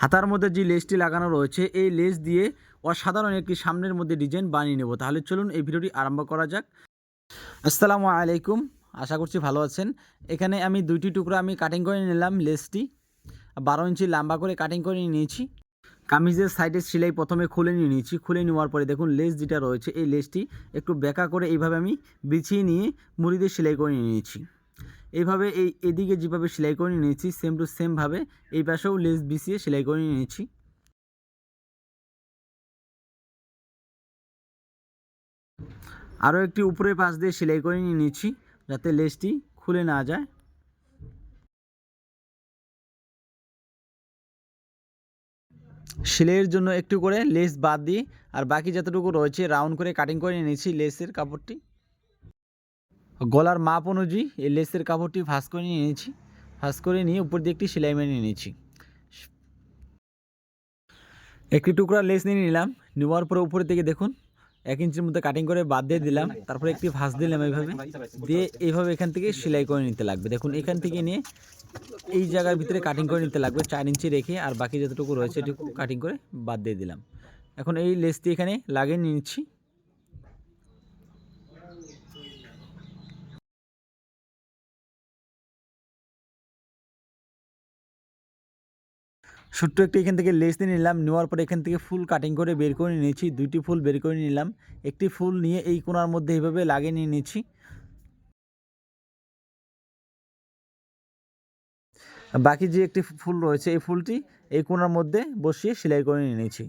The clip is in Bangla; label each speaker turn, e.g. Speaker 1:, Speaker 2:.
Speaker 1: হাতার মধ্যে যে লেসটি লাগানো রয়েছে, এই লেস দিয়ে অসাধারণ একটি সামনের মধ্যে ডিজাইন বানিয়ে নেব। তাহলে চলুন এই ভিডিওটি আরম্ভ করা যাক। আসসালামু আলাইকুম, আশা করছি ভালো আছেন। এখানে আমি দুইটি টুকরো আমি কাটিং করে নিলাম লেসটি বারো ইঞ্চি লম্বা করে কাটিং করে নিয়েছি। কামিজের সাইডের সেলাই প্রথমে খুলে নিয়ে নিয়েছি। খুলে নেওয়ার পরে দেখুন লেস যেটা রয়েছে, এই লেসটি একটু বেঁকা করে এইভাবে আমি বিছিয়ে নিয়ে মুড়ি দিয়ে সেলাই করে নিয়েছি। এইভাবে এই এদিকে যেভাবে সেলাই করে নিয়েছি সেম টু সেমভাবে এই পাশেও লেস বিছিয়ে সেলাই করে নিয়েছি। আরও একটি উপরের পাশ দিয়ে সেলাই করে নিয়ে নিয়েছি যাতে লেসটি খুলে না যায়। সেলাইয়ের জন্য একটু করে লেস বাদ দিয়ে আর বাকি যতটুকু রয়েছে রাউন্ড করে কাটিং করে নিয়েছি লেসের কাপড়টি। গলার মাপ অনুযায়ী এই লেসের কাপড়টি ভাঁজ করে নিয়ে নিয়েছি। ভাঁজ করে নিয়ে উপর দিয়ে একটি সেলাই মেরে নিয়েছি। একটি টুকরা লেস নিয়ে নিলাম। নেওয়ার পরে উপরের দিকে দেখুন, এক ইঞ্চির মধ্যে কাটিং করে বাদ দিয়ে দিলাম। তারপরে একটি ভাঁজ দিলাম এইভাবে। দিয়ে এইভাবে এখান থেকে সেলাই করে নিতে লাগবে। দেখুন, এখান থেকে নিয়ে এই জায়গার ভিতরে কাটিং করে নিতে লাগবে। চার ইঞ্চি রেখে আর বাকি যতটুকু রয়েছে, এটুকু কাটিং করে বাদ দিয়ে দিলাম। এখন এই লেসটি এখানে লাগিয়ে নিচ্ছি ছোট্ট একটি এখান থেকে লেস দিয়ে নিলাম। নেওয়ার পরে এখান থেকে ফুল কাটিং করে বের করে নিয়েছি। দুইটি ফুল বের করে নিলাম। একটি ফুল নিয়ে এই কোনার মধ্যে এইভাবে লাগিয়ে নিয়ে নিয়েছি। বাকি যে একটি ফুল রয়েছে এই ফুলটি এই কোনার মধ্যে বসিয়ে সেলাই করে নিয়ে নিয়েছি।